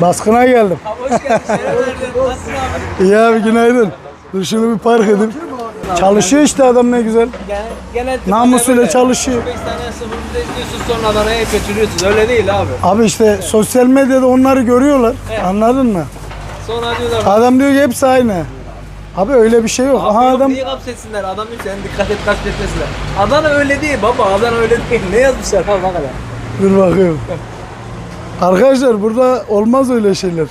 Baskına geldim. Hoş geldin. Şeref verdin. Nasılsın abi? İyi abi günaydın. Dur şunu bir park edeyim. Çalışıyor işte adam ne güzel. Gene, gene Namusuyla çalışıyor. 5 tane sıfırında izliyorsun sonra Adana'ya götürüyorsun. Öyle değil abi. Abi işte sosyal medyada onları görüyorlar. Anladın mı? Sonra diyorlar Adam diyor ki hepsi aynı. Abi öyle bir şey yok. Aha yok, adam niye kapsetsinler? Adam diyor ki dikkat et kapsetmesinler. Adana öyle değil baba. Adana öyle değil. Ne yazmışlar? Bak hele. dur bakıyorum. Arkadaşlar burada olmaz öyle şeyler.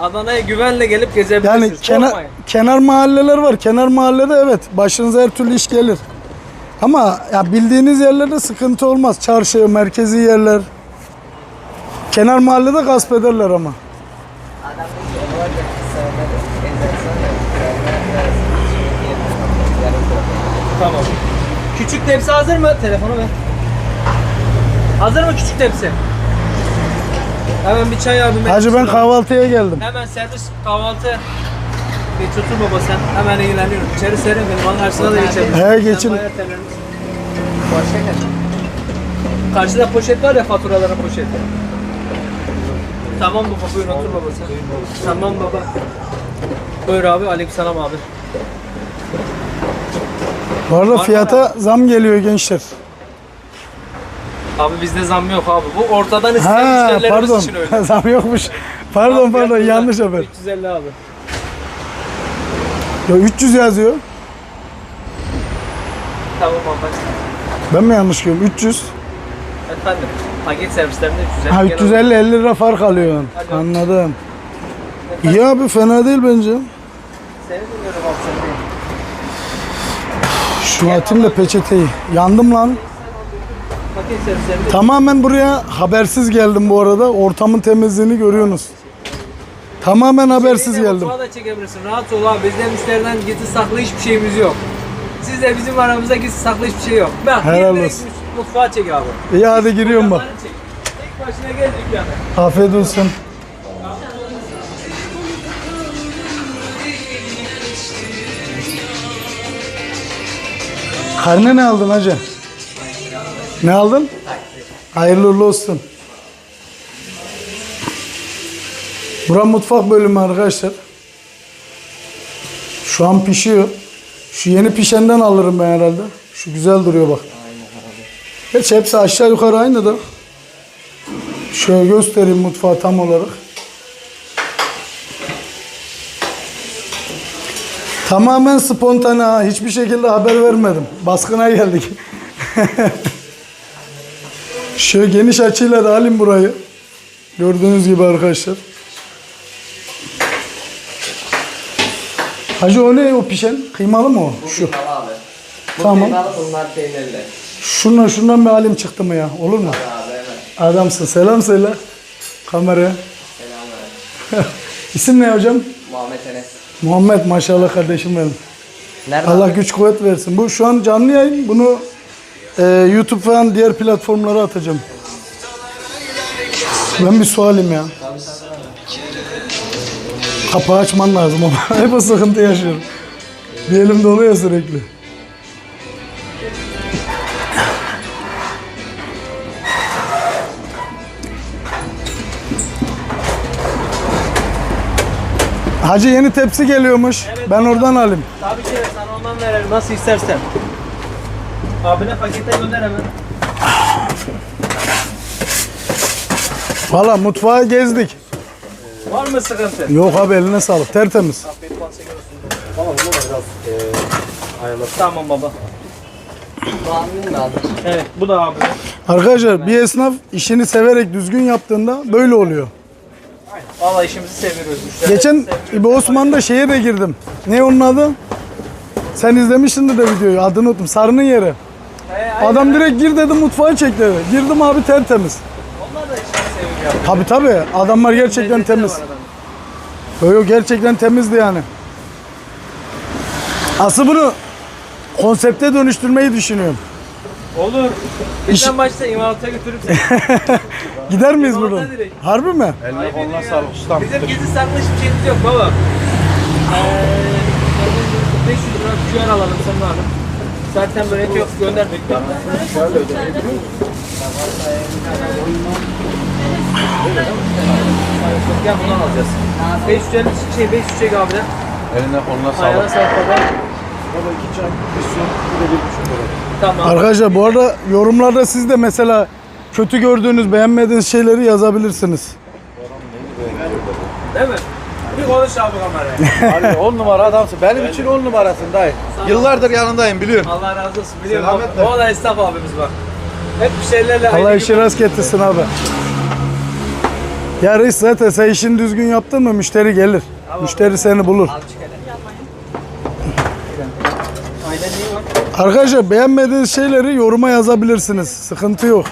Adana'ya güvenle gelip gezebilirsiniz. Yani kenar Korkmayın. kenar mahalleler var. Kenar mahallede evet başınıza her türlü iş gelir. Ama ya bildiğiniz yerlerde sıkıntı olmaz. Çarşı, merkezi yerler. Kenar mahallede gasp ederler ama. Tamam. Küçük tepsi hazır mı? Telefonu ver. Hazır mı küçük tepsi? Hemen bir çay abi. Hacı ben kahvaltıya geldim. Hemen servis kahvaltı. Bir tutur baba sen. Hemen ilgileniyorum. İçeri serin benim. Onun karşısına da geçelim. He, geçin. Karşıda poşet var ya faturaların poşeti. Tamam baba buyur otur baba sen. Tamam baba. Buyur abi aleykümselam abi. Bu arada fiyata zam geliyor gençler. Abi bizde zam yok abi. Bu ortadan isteyen Ha müşterilerimiz pardon. için öyle. zam yokmuş. Pardon pardon yanlış haber. 350 abi. Ya 300 yazıyor. Tamam abi. Ben mi yanlış görüyorum? 300. Efendim. Paket servislerinde 350. Ha Genel 350 50 lira fark alıyor. Hadi. Anladım. İyi abi fena değil bence. Seni dinliyorum abi seni. Şu atayım da peçeteyi. Yandım lan. Paket servislerinde Tamamen buraya habersiz geldim bu arada. Ortamın temizliğini görüyorsunuz. Tamamen habersiz geldim. mutfağa da çekebilirsin. Rahat ol abi. Bizde müşteriden gizli saklı hiçbir şeyimiz yok. Sizde bizim aramızda gizli saklı hiçbir şey yok. Bak Helal direkt olsun. mutfağa çek abi. İyi hadi giriyorum bak. Çek. Tek başına gel dükkana. Afiyet olsun. Karne ne aldın hacı? Ne aldın? Hayırlı olsun. Bura mutfak bölümü arkadaşlar. Şu an pişiyor. Şu yeni pişenden alırım ben herhalde. Şu güzel duruyor bak. Gerçi hepsi aşağı yukarı aynı da. Şöyle göstereyim mutfağı tam olarak. Tamamen spontane. Hiçbir şekilde haber vermedim. Baskına geldik. Şöyle geniş açıyla da alayım burayı. Gördüğünüz gibi arkadaşlar. Hacı o ne o pişen? Kıymalı mı o? Şu. abi. Bu Tamam. kıymalı bunlar peynirli. Şundan şundan bir alim çıktı mı ya? Olur mu? Abi evet. Adamsın. Selam söyle. Kameraya. Selamlar. İsim ne hocam? Muhammed Enes. Muhammed maşallah kardeşim benim. Nerede? Allah güç kuvvet versin. Bu şu an canlı yayın. Bunu e, YouTube falan diğer platformlara atacağım. Ben bir sualim ya. Kapağı açman lazım ama hep o sıkıntı yaşıyorum. Bir elim doluyor sürekli. Hacı yeni tepsi geliyormuş. Ben oradan alayım. Tabii ki sana ondan verelim nasıl istersen. Abine pakete gönder hemen. Valla mutfağı gezdik. Var mı sıkıntı? Yok abi eline sağlık. Tertemiz. Tamam baba. Muhammed mi aldın? Evet bu da abi. Arkadaşlar bir esnaf işini severek düzgün yaptığında böyle oluyor. Valla işimizi seviyoruz. müşterileri Geçen seviyoruz. İbo Osman'da şeye de girdim. Ne onun adı? Sen izlemişsindir de videoyu. Adını unuttum. Sarının yeri. Adam direkt gir dedi mutfağa çek dedi. Girdim abi tertemiz. Onlar da işini seviyor. Tabi tabi. Adamlar gerçekten Lezzeti de temiz. var adamın. Yok yok gerçekten temizdi yani. Asıl bunu konsepte dönüştürmeyi düşünüyorum. Olur. Bizden başta imalata götürüp seni. Gider miyiz buradan? direkt. Harbi mi? Eline koluna sağlık ustam. Bizim gizli saklı hiçbir şeyimiz yok baba. Ee, 500 lira QR alalım sen abi. Zaten böyle yok gönderdik. Gel bundan alacağız. 550 şey 500 çek abi de. Eline koluna Ayağına sağlık. sağlık baba. Baba iki çay, bir su, bir de bir buçuk lira. Tamam. Arkadaşlar bu arada yorumlarda siz de mesela kötü gördüğünüz, beğenmediğiniz şeyleri yazabilirsiniz. Değil mi? Bir konuş abi kameraya. Abi on numara adamsın. Benim için on numarasın dayı. Yıllardır yanındayım biliyorsun. Allah razı olsun. Biliyorum Selametle. abi. O da esnaf abimiz bak. Hep bir şeylerle Allah işi rast getirsin abi. Ya reis zaten sen işini düzgün yaptın mı müşteri gelir. Müşteri seni bulur. Arkadaşlar beğenmediğiniz şeyleri yoruma yazabilirsiniz. Sıkıntı yok.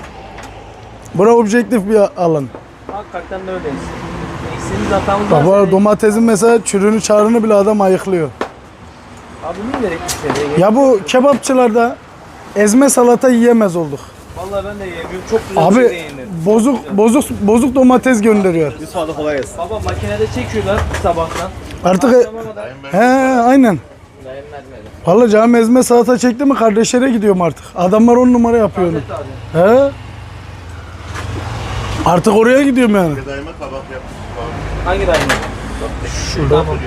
Bura objektif bir alan. Hakikaten de öyleyiz. Eksiğimiz hatamız varsa- arada domatesin mesela çürünü çağrını bile adam ayıklıyor. Abi niye gerek müşteriye? Ya bu kebapçılarda ezme salata yiyemez olduk. Vallahi ben de yemiyorum. Çok güzel bir şey Abi yenir. bozuk bozuk bozuk domates gönderiyor. Bir sağda kolay gelsin. Baba makinede çekiyorlar sabahtan. Artık Akşama kadar he aynen. Dayanmaz Vallahi canım ezme salata çekti mi kardeşlere gidiyorum artık. Adamlar on numara yapıyor onu. He? Artık oraya gidiyorum yani. Daima kabak yaptık. Hangi daim? Şurada. Tamam.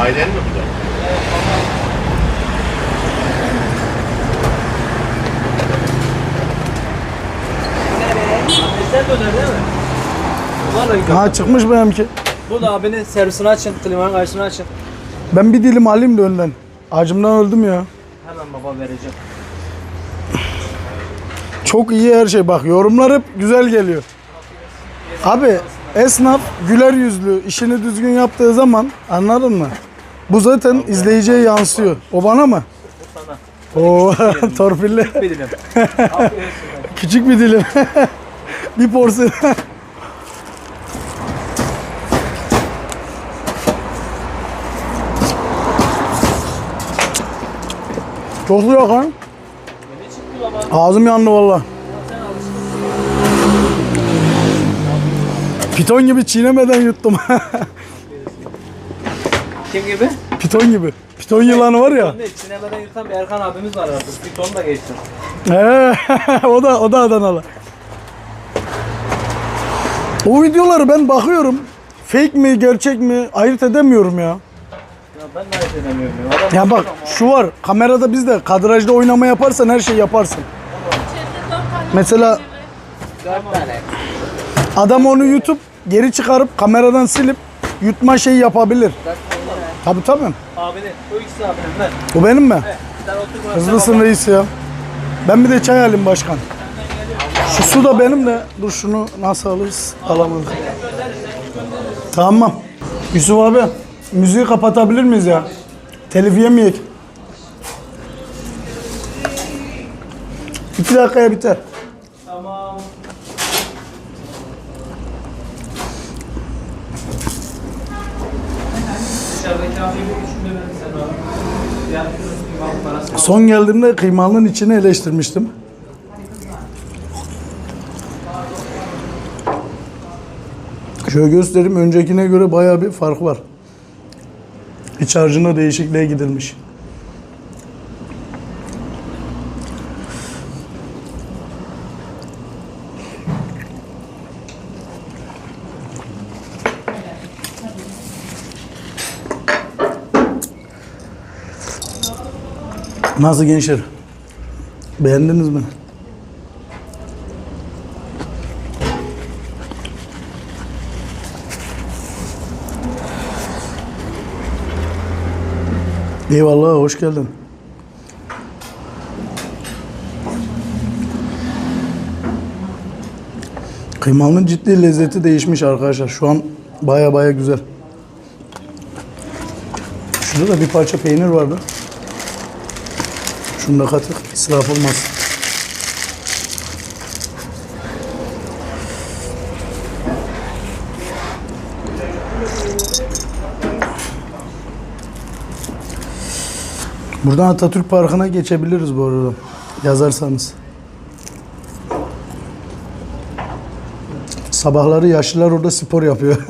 Ailen mi bu da? Sen döner değil mi? Bunlar da güzel. Ha çıkmış benimki. Bu da abinin servisini açın, klimanın karşısını açın. Ben bir dilim alayım da önden. Acımdan öldüm ya. Hemen baba vereceğim. Çok iyi her şey. Bak yorumlar hep güzel geliyor. Abi esnaf güler yüzlü, işini düzgün yaptığı zaman anladın mı? Bu zaten izleyiciye yansıyor. O bana mı? Sana. Oo torpilli. Bir dilim. Küçük bir dilim. bir porsiyon. Çok sıcak ha. Ağzım yandı valla. Piton gibi çiğnemeden yuttum. Kim gibi? Piton gibi. Piton yılanı var ya. Onun çiğnemeden yutan bir Erkan abimiz var artık. Bir ton da geçsin. He, o da o da Adanalı. O videoları ben bakıyorum. Fake mi gerçek mi ayırt edemiyorum ya. Ya ben de ayırt edemiyorum. ya. Adam Ya bak şu var kamerada bizde kadrajda oynama yaparsan her şey yaparsın. Mesela Dört tane. Adam onu yutup geri çıkarıp kameradan silip yutma şeyi yapabilir. Tabii tabii. Abinin, o ikisi abinin ver. O benim mi? Evet. Sen otur buraya. Hızlısın reis ya. Ben bir de çay alayım başkan. Şu su da benim de. Dur şunu nasıl alırız? Alamadık. Tamam. Yusuf abi müziği kapatabilir miyiz ya? Telif yemeyek. İki dakikaya biter. Tamam. Dışarıdaki abiyi bir üçünde verin sen abi. Diğer bir mal parası. Son geldiğimde kıymalının içini eleştirmiştim. Şöyle göstereyim. Öncekine göre bayağı bir fark var. İç harcına değişikliğe gidilmiş. Nasıl gençler? Beğendiniz mi? Eyvallah, hoş geldin. Kıymalının ciddi lezzeti değişmiş arkadaşlar. Şu an baya baya güzel. Şurada da bir parça peynir vardı. Şunu da kattık, israf olmaz. Buradan Atatürk Parkı'na geçebiliriz bu arada. Yazarsanız. Sabahları yaşlılar orada spor yapıyor.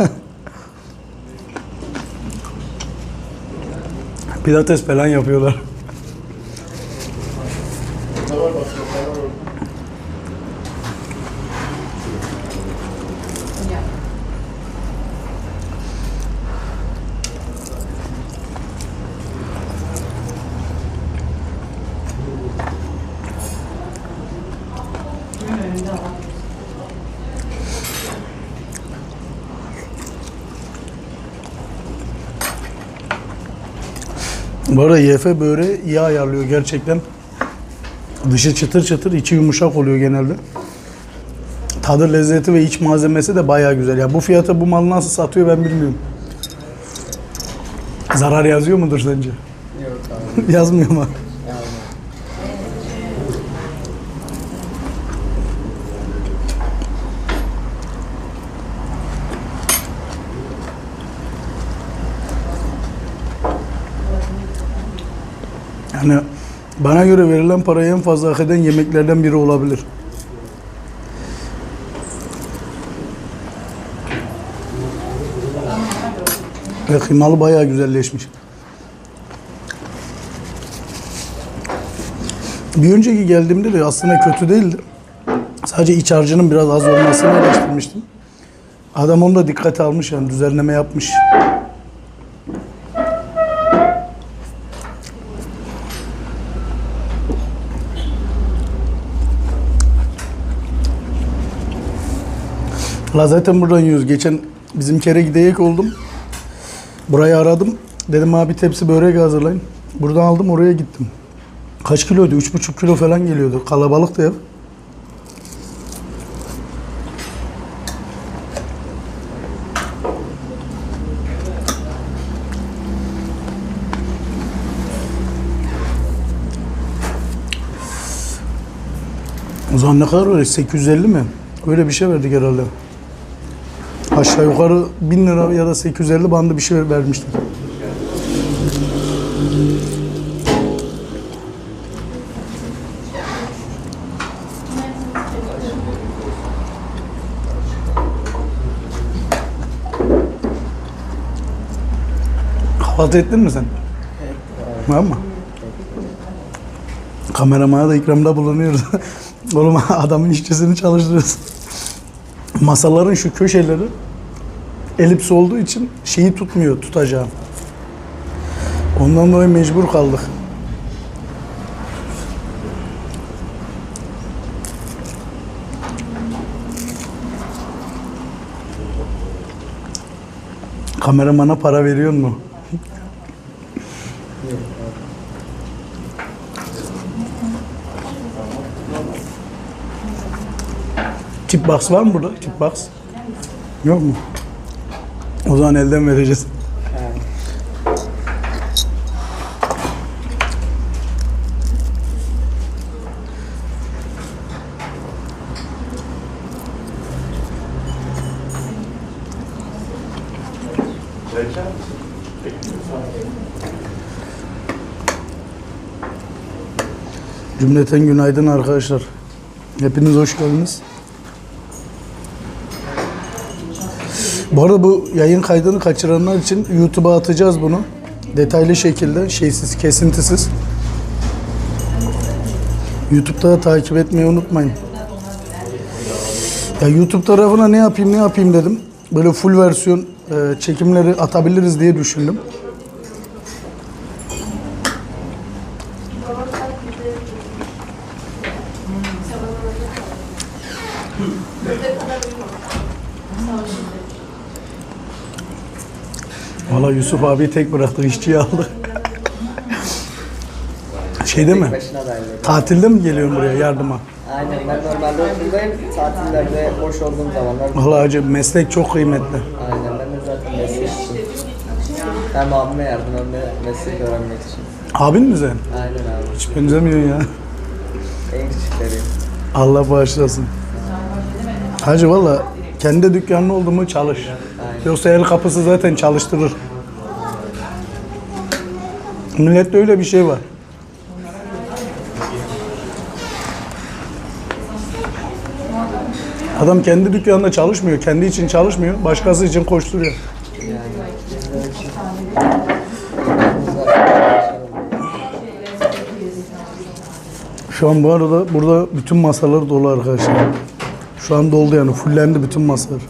Pilates falan yapıyorlar. Bu arada YF böreği iyi ayarlıyor gerçekten. Dışı çıtır çıtır, içi yumuşak oluyor genelde. Tadı, lezzeti ve iç malzemesi de bayağı güzel. Ya bu fiyata bu malı nasıl satıyor ben bilmiyorum. Zarar yazıyor mudur sence? Yok abi. Yazmıyor mu? Yani bana göre verilen parayı en fazla hak eden yemeklerden biri olabilir. Ve kıymalı bayağı güzelleşmiş. Bir önceki geldiğimde de aslında kötü değildi. Sadece iç harcının biraz az olmasını eleştirmiştim. Adam onu da dikkate almış yani düzenleme yapmış. La zaten buradan yiyoruz. Geçen bizim kere gideyek oldum. Burayı aradım. Dedim abi tepsi börek hazırlayın. Buradan aldım oraya gittim. Kaç kiloydu? Üç buçuk kilo falan geliyordu. Kalabalıktı ev. O zaman ne kadar verdik? 850 mi? Öyle bir şey verdik herhalde. Aşağı yukarı 1000 lira ya da 850 bandı bir şey vermiştik. Kahvaltı ettin mi sen? Var mı? Kameramana da ikramda bulunuyoruz. Oğlum adamın işçisini çalıştırıyoruz. Masaların şu köşeleri elips olduğu için şeyi tutmuyor tutacağım. Ondan dolayı mecbur kaldık. Kameramana para veriyor mu? Tip box var mı burada? Tip box. Yok mu? O zaman elden vereceğiz. Cümleten günaydın arkadaşlar. Hepiniz hoş geldiniz. Bu arada bu yayın kaydını kaçıranlar için YouTube'a atacağız bunu. Detaylı şekilde, şeysiz, kesintisiz. YouTube'da da takip etmeyi unutmayın. Ya YouTube tarafına ne yapayım ne yapayım dedim. Böyle full versiyon e, çekimleri atabiliriz diye düşündüm. Yusuf abi tek bıraktı, işçiyi aldı. şey değil mi? Başına da ayrı. Tatilde mi geliyorsun buraya yardıma? Aynen ben normalde okuldayım. Tatillerde boş olduğum zamanlar. Valla hacı meslek çok kıymetli. Aynen ben de zaten meslek için. Hem abime yardım hem de meslek öğrenmek için. Abin mi sen? Aynen abi. Hiç benzemiyorsun ya. En küçükleriyim. Allah bağışlasın. Hacı valla kendi dükkanın oldu mu çalış. Yoksa el kapısı zaten çalıştırır. Millette öyle bir şey var. Adam kendi dükkanında çalışmıyor, kendi için çalışmıyor, başkası için koşturuyor. Şu an bu arada burada bütün masalar dolu arkadaşlar. Şu an doldu yani fullendi bütün masalar.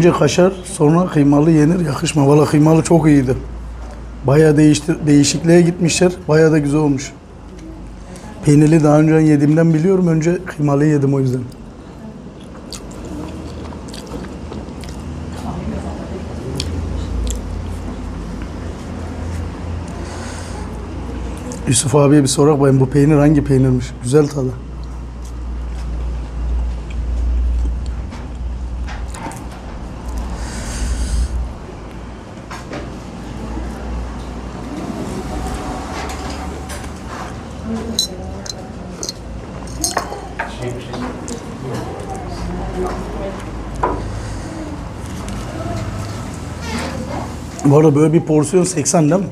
Önce kaşar, sonra kıymalı yenir, yakışma. Valla kıymalı çok iyiydi. Bayağı değişti, değişikliğe gitmişler. Bayağı da güzel olmuş. Peynirli daha önce yediğimden biliyorum. Önce kıymalı yedim o yüzden. Yusuf abiye bir sorak bakayım bu peynir hangi peynirmiş? Güzel tadı. Bu arada böyle bir porsiyon 80 değil mi?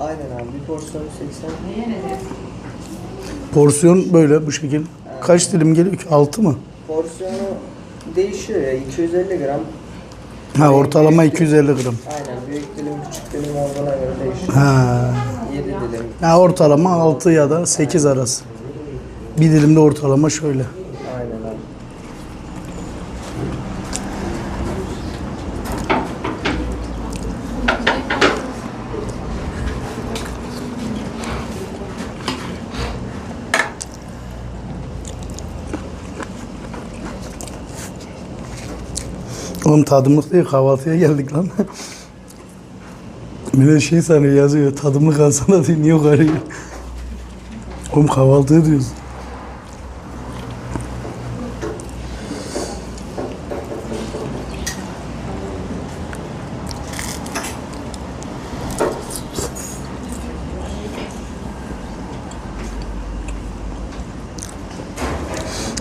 Aynen abi bir porsiyon 80. Porsiyon böyle bu şekil. Kaç dilim geliyor ki? 6 mı? Porsiyonu değişiyor ya 250 gram. Ha ortalama 250 gram. Aynen büyük dilim küçük dilim olduğuna göre değişiyor. Ha. 7 dilim. Ya ortalama 6 ya da 8 arası. Bir dilimde ortalama şöyle. Oğlum tadımlık değil kahvaltıya geldik lan. Millet şey sanıyor yazıyor tadımlık alsana diye niye yukarı Oğlum kahvaltı ediyoruz.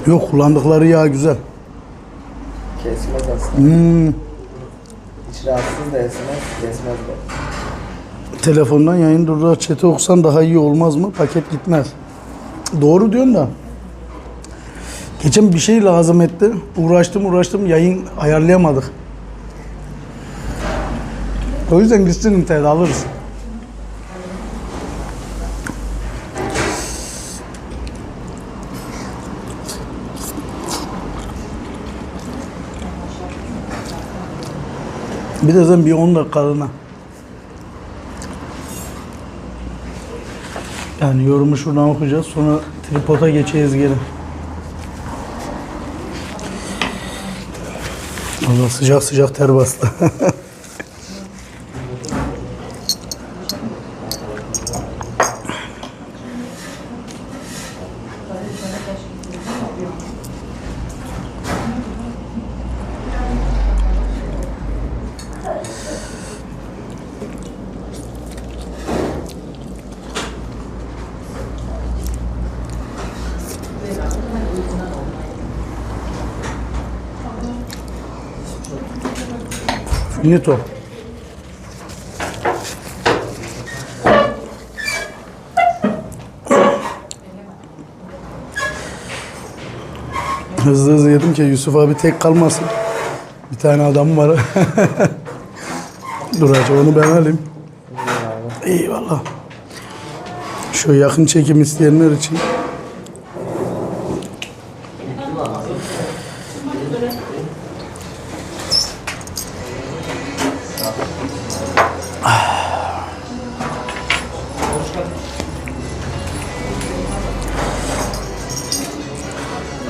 Yok kullandıkları yağ güzel. Kesmez aslında. Hmm. Hiç rahatsız da esmez, kesmez de. Telefondan yayın durarak chat'i okusan daha iyi olmaz mı? Paket gitmez. Doğru diyorsun da. Geçen bir şey lazım etti. Uğraştım uğraştım yayın ayarlayamadık. O yüzden gitsin internet alırız. Bir de sen bir 10 dakikalığına. Yani yorumu şuradan okuyacağız. Sonra tripoda geçeceğiz geri. Allah sıcak sıcak ter bastı. Finito. Hızlı hızlı yedim ki Yusuf abi tek kalmasın. Bir tane adam var. Dur hacı onu ben alayım. Eyvallah. Şu yakın çekim isteyenler için.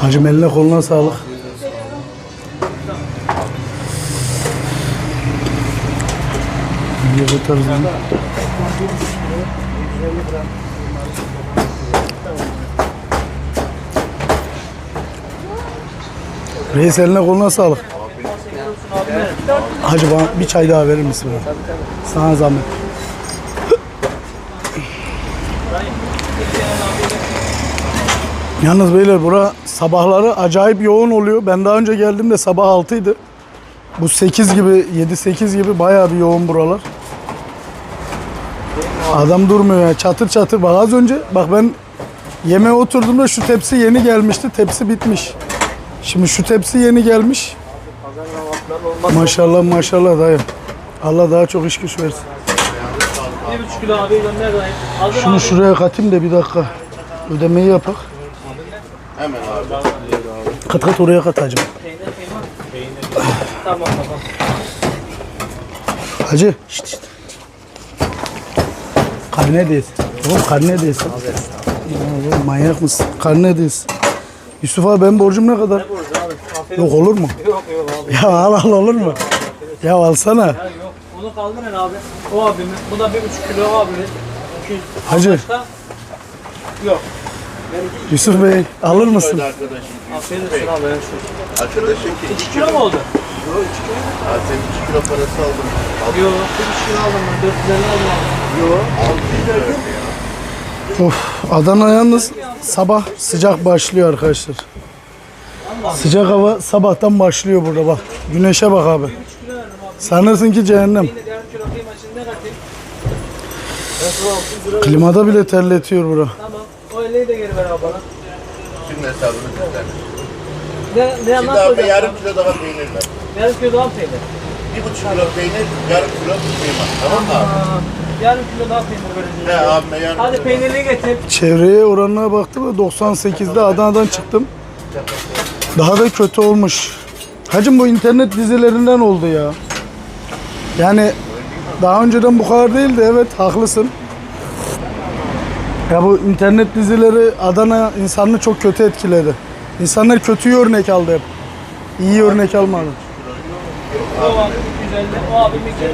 Hacım eline koluna sağlık. Bunu. Reis eline koluna sağlık. Hacı bana bir çay daha verir misin? bana? Sana zahmet. Yalnız beyler bura sabahları acayip yoğun oluyor. Ben daha önce geldiğimde sabah 6'ydı. Bu 8 gibi 7-8 gibi bayağı bir yoğun buralar. Adam durmuyor ya çatır çatır. Bak az önce bak ben yemeğe oturduğumda şu tepsi yeni gelmişti. Tepsi bitmiş. Şimdi şu tepsi yeni gelmiş. Maşallah maşallah dayı. Allah daha çok iş güç versin. 1,5 kilo abi gönder dayı. Şunu şuraya katayım da bir dakika. Ödemeyi yapak. Hemen abi. Kat kat oraya kat hacım. Peynir, peynir. Tamam tamam. Hacı. Şşt, şşt. Karnedeyiz. Oğlum karnedeyiz. Oğlum manyak mısın? Karnedeyiz. Yusuf abi benim borcum ne kadar? Yok olur mu? Yok yok abi. Ya al al olur mu? Ya alsana. Ya yok. Onu kaldırın abi. O abimin. Bu da bir buçuk kilo abimin. Hacı. Başka? Yok. Yusuf Bey alır mısın? Afiyet olsun abi. Ben şu. Arkadaşım ki İki kilo mu oldu? ha, sen 2 kilo parası aldın. Yok. Bir buçuk kilo aldım ben. 450 aldım abi. Yok. 600 verdim. Of Adana yalnız sabah sıcak başlıyor arkadaşlar. Sıcak hava sabahtan başlıyor burada bak. Güneşe bak abi. Sanırsın ki cehennem. Kilo? Klimada bile terletiyor bura. Tamam. O 50'yi de geri ver abi bana. Şimdi hesabını bizden. Ne, ne Şimdi nasıl abi olacak? yarım kilo daha peynir ver. Yarım kilo daha peynir? Bir buçuk kilo peynir, yarım kilo kıyma. Tamam mı abi? Aa, yarım kilo daha peynir vereceğiz. Abime yarım Hadi kilo. peynirliği getir. Çevreye oranına baktım da 98'de Adana'dan çıktım. Daha da kötü olmuş. Hacım bu internet dizilerinden oldu ya. Yani daha önceden bu kadar değildi evet haklısın. Ya bu internet dizileri Adana insanını çok kötü etkiledi. İnsanlar kötü örnek aldı hep. İyi örnek almadı. O abi 250. O abi bir kilo.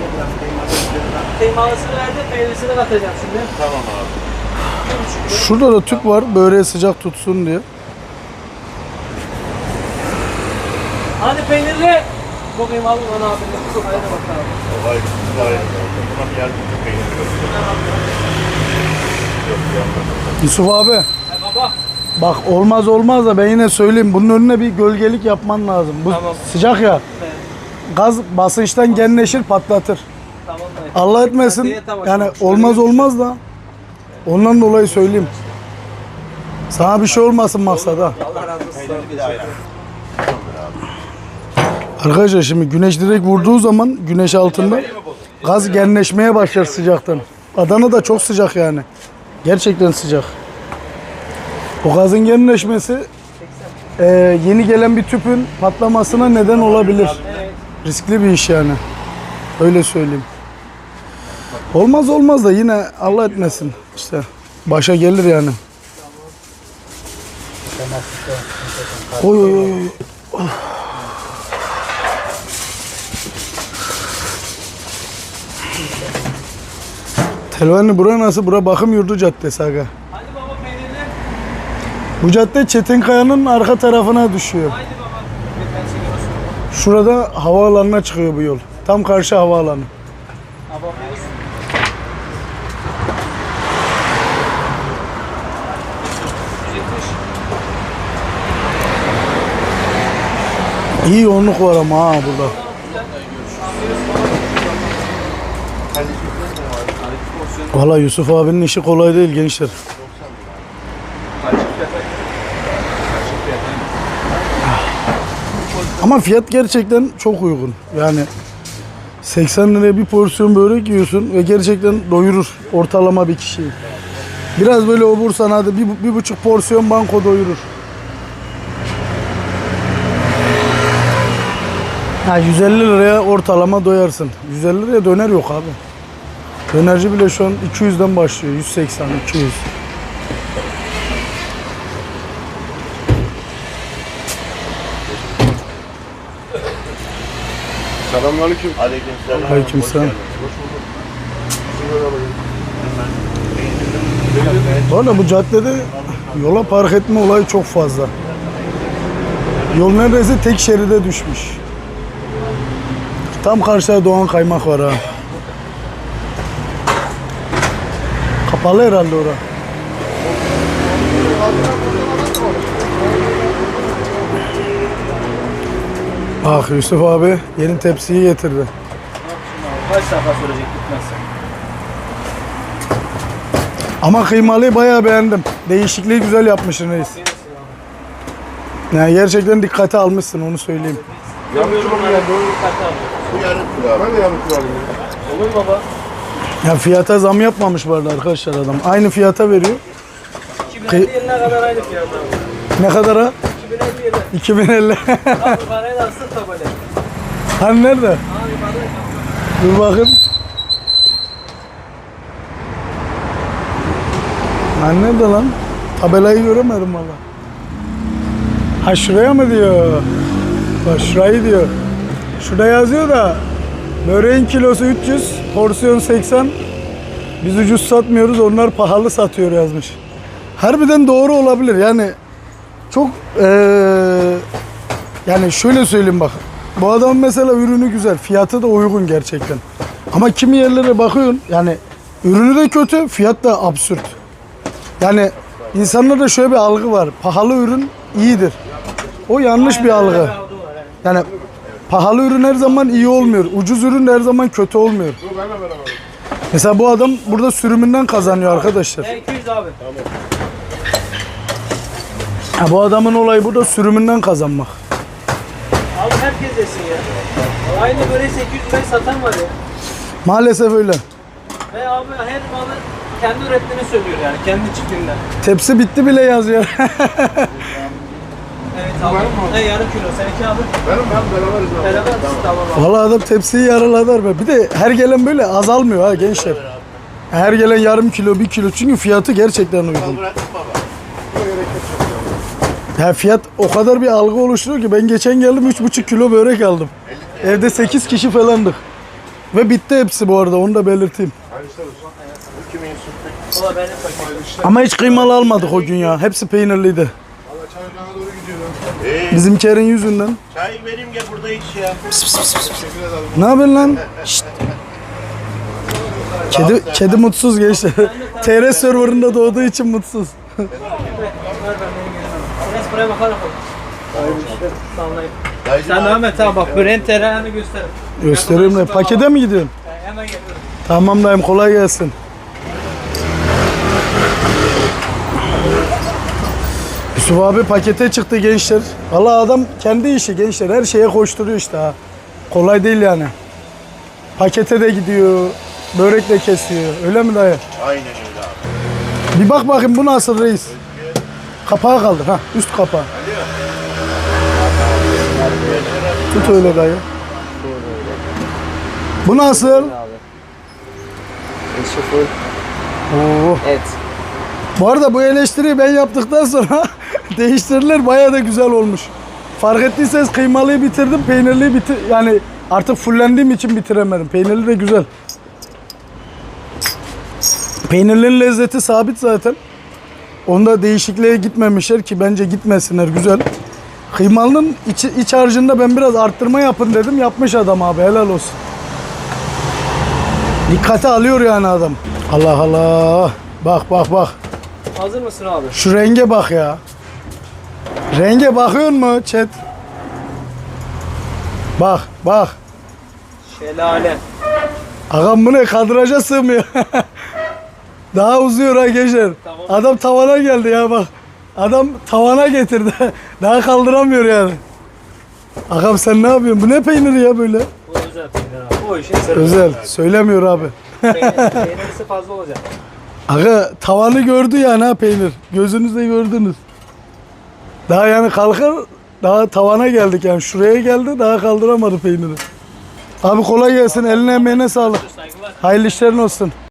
Kıymalısını verdi. Peynirsini katacağım şimdi. Tamam abi. Şurada da tüp var böreği sıcak tutsun diye. Hadi peynirli. Bu kıymalı bana abi. Hadi bakalım. Kolay kolay. Tamam yarım kilo peynir ver. Yusuf abi He baba. bak olmaz olmaz da ben yine söyleyeyim bunun önüne bir gölgelik yapman lazım. Bu Tamam. sıcak ya. Gaz basınçtan genleşir patlatır. Tamam dayı. Allah etmesin yani olmaz olmaz da ondan dolayı söyleyeyim. Sana bir şey olmasın maksada. Allah razı olsun. Arkadaşlar şimdi güneş direkt vurduğu zaman güneş altında gaz genleşmeye başlar sıcaktan. Adana da çok sıcak yani. Gerçekten sıcak. O gazın genleşmesi eee, yeni gelen bir tüpün patlamasına neden olabilir. Riskli bir iş yani. Öyle söyleyeyim. Olmaz olmaz da yine Allah etmesin. İşte başa gelir yani. Oy oy oy. oy. Telvanlı bura nasıl? Bura bakım yurdu caddesi aga. Hadi baba peynirli. Bu cadde Çetinkaya'nın arka tarafına düşüyor. Haydi baba. Şurada havaalanına çıkıyor bu yol. Tam karşı havaalanı. Olsun. İyi yoğunluk var ama ha burada. Valla Yusuf abinin işi kolay değil gençler. Ama fiyat gerçekten çok uygun. Yani 80 liraya bir porsiyon börek yiyorsun ve gerçekten doyurur ortalama bir kişiyi. Biraz böyle obursan hadi bir, bir buçuk porsiyon banko doyurur. Ha 150 liraya ortalama doyarsın. 150 liraya döner yok abi. Dönerci bile şu an 200'den başlıyor. 180, 200. Selamünaleyküm. Aleykümselam. Aleykümselam. Arada bu caddede yola park etme olayı çok fazla. Yol neredeyse tek şeride düşmüş. Tam karşıda Doğan Kaymak var ha. Kapalı herhalde ora. Bak Yusuf abi yeni tepsiyi getirdi. Kaç defa sürecek gitmezse. Ama kıymalıyı bayağı beğendim. Değişikliği güzel yapmışsın reis. Yani gerçekten dikkate almışsın onu söyleyeyim. Yapıyorum ben. Bu yarım kilo. Ben de yarım kilo alayım. Olur baba. Ya fiyata zam yapmamış arada arkadaşlar adam. Aynı fiyata veriyor. 2050 yılına kadar aynı fiyat abi. Ne kadar ha? 2050 yılı. 2050. Abi parayı da alsın tabela. Hani nerede? Dur bakayım. Hani nerede lan? Tabelayı göremedim valla. Ha şuraya mı diyor? Bak şurayı diyor. Şurada yazıyor da böreğin kilosu 300, porsiyon 80. Biz ucuz satmıyoruz, onlar pahalı satıyor yazmış. Harbiden doğru olabilir. Yani çok eee, yani şöyle söyleyeyim bak. Bu adam mesela ürünü güzel, fiyatı da uygun gerçekten. Ama kimi yerlere bakıyorsun yani ürünü de kötü, fiyat da absürt. Yani insanlarda şöyle bir algı var. Pahalı ürün iyidir. O yanlış bir algı. Yani pahalı ürün her zaman iyi olmuyor. Ucuz ürün her zaman kötü olmuyor. Mesela bu adam burada sürümünden kazanıyor arkadaşlar. E, 200 abi. Ha, bu adamın olayı burada sürümünden kazanmak. Abi herkes yesin ya. Aynı böyle 800 liraya satan var ya. Maalesef öyle. Ve abi her malı kendi ürettiğini söylüyor yani kendi çiftliğinden. Tepsi bitti bile yazıyor. Evet abi. Ne yarım kilo. Seninki abi. Benim ben beraberiz abi. Beraber misin? Tamam abi. Vallahi adam tepsiyi yarıladı be. Bir de her gelen böyle azalmıyor ha gençler. Her gelen yarım kilo, bir kilo. Çünkü fiyatı gerçekten uygun. Ya fiyat o kadar bir algı oluşturuyor ki ben geçen geldim 3,5 kilo börek aldım. Evde 8 kişi falandık. Ve bitti hepsi bu arada onu da belirteyim. Valla benim. Ama hiç kıymalı almadık o gün ya. Hepsi peynirliydi. Valla çay doğru Ee, Bizimkilerin yüzünden. çay vereyim gel burada iç ya. Teşekkür ederim. Ne yapıyorsun lan? Şşt. Kedi, kedi mutsuz gençler. TR serverında doğduğu için mutsuz. Enes buraya. Dayıcım Sen abi. devam et tamam bak böreğin tereyağını göster. Göstereyim de. Pakete mi gidiyorsun? Hemen geliyorum. Tamam dayım kolay gelsin. Yusuf abi pakete çıktı gençler. Valla adam kendi işi gençler. Her şeye koşturuyor işte ha. Kolay değil yani. Pakete de gidiyor. Börek de kesiyor. Öyle mi dayı? Aynen öyle abi. Bir bak bakayım bu nasıl reis. Kapağı kaldır ha üst kapağı. Tut öyle dayı. Bu nasıl? Abi. Full Oo. et. Bu arada bu eleştiriyi ben yaptıktan sonra değiştirdiler bayağı da güzel olmuş. Fark ettiyseniz kıymalıyı bitirdim, peynirliyi bitir yani artık fullendiğim için bitiremedim. Peynirli de güzel. Peynirlerin lezzeti sabit zaten. Onda değişikliğe gitmemişler ki bence gitmesinler güzel. Kıymalının iç, iç harcında ben biraz arttırma yapın dedim. Yapmış adam abi helal olsun. Dikkate alıyor yani adam. Allah Allah. Bak bak bak. Hazır mısın abi? Şu renge bak ya. Renge bakıyor mu chat? Bak bak. Şelale. Ağam bu ne kadraja sığmıyor. Daha uzuyor ha gençler. Tamam. Adam tavana geldi ya bak. Adam tavana getirdi. Daha kaldıramıyor yani. Ağam sen ne yapıyorsun? Bu ne peyniri ya böyle? Bu özel peynir abi. O işin sırrı. Özel. Söylemiyor abi. Peynir, peynirisi fazla olacak. Aga tavanı gördü yani ha peynir. Gözünüzle gördünüz. Daha yani kalkar daha tavana geldik yani şuraya geldi daha kaldıramadı peyniri. Abi kolay gelsin eline emeğine sağlık. Hayırlı işlerin olsun.